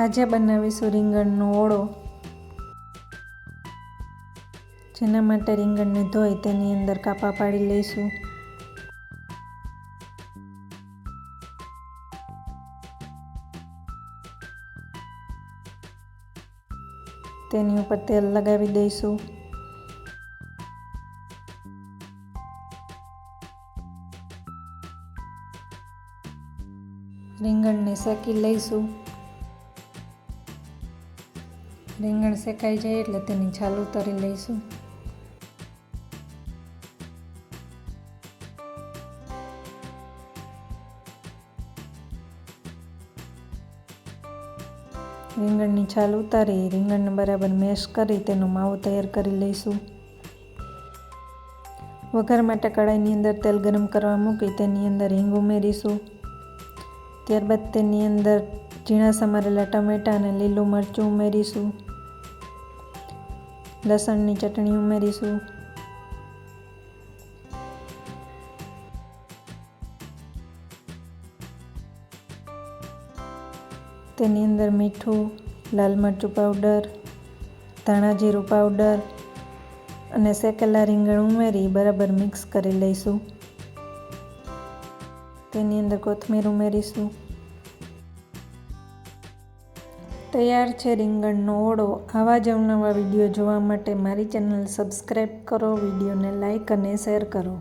આજે બનાવીશું રીંગણનો ઓળો. જેના માટે રીંગણને ધોઈ તેની અંદર કાપા પાડી લઈશું. તેની ઉપર તેલ લગાવી દઈશું. રીંગણને શેકી લઈશું. રીંગણ શેકાઈ જાય એટલે તેની છાલ ઉતારી લઈશું. રીંગણની છાલ ઉતારી, રીંગણને બરાબર મેશ કરી, તેનો માવો તૈયાર કરી લઈશું. વઘાર માટે કડાઈની અંદર તેલ ગરમ કરવા મૂકી તેની અંદર હિંગ ઉમેરીશું. ત્યારબાદ તેની અંદર ઝીણા સમારેલા ટમેટાં અને લીલું મરચું ઉમેરીશું. લસણની ચટણી ઉમેરીશું. તેની અંદર મીઠું, લાલ મરચું પાવડર, ધાણા જીરું પાવડર અને શેકેલા રીંગણ ઉમેરી બરાબર મિક્સ કરી લઈશું. તેની અંદર કોથમીર ઉમેરીશું. તૈયાર છે રીંગણનો ઓળો. આવા જ અવનવા વીડિયો જોવા માટે મારી ચેનલ સબસ્ક્રાઈબ કરો, વિડીયોને લાઇક અને શેર કરો.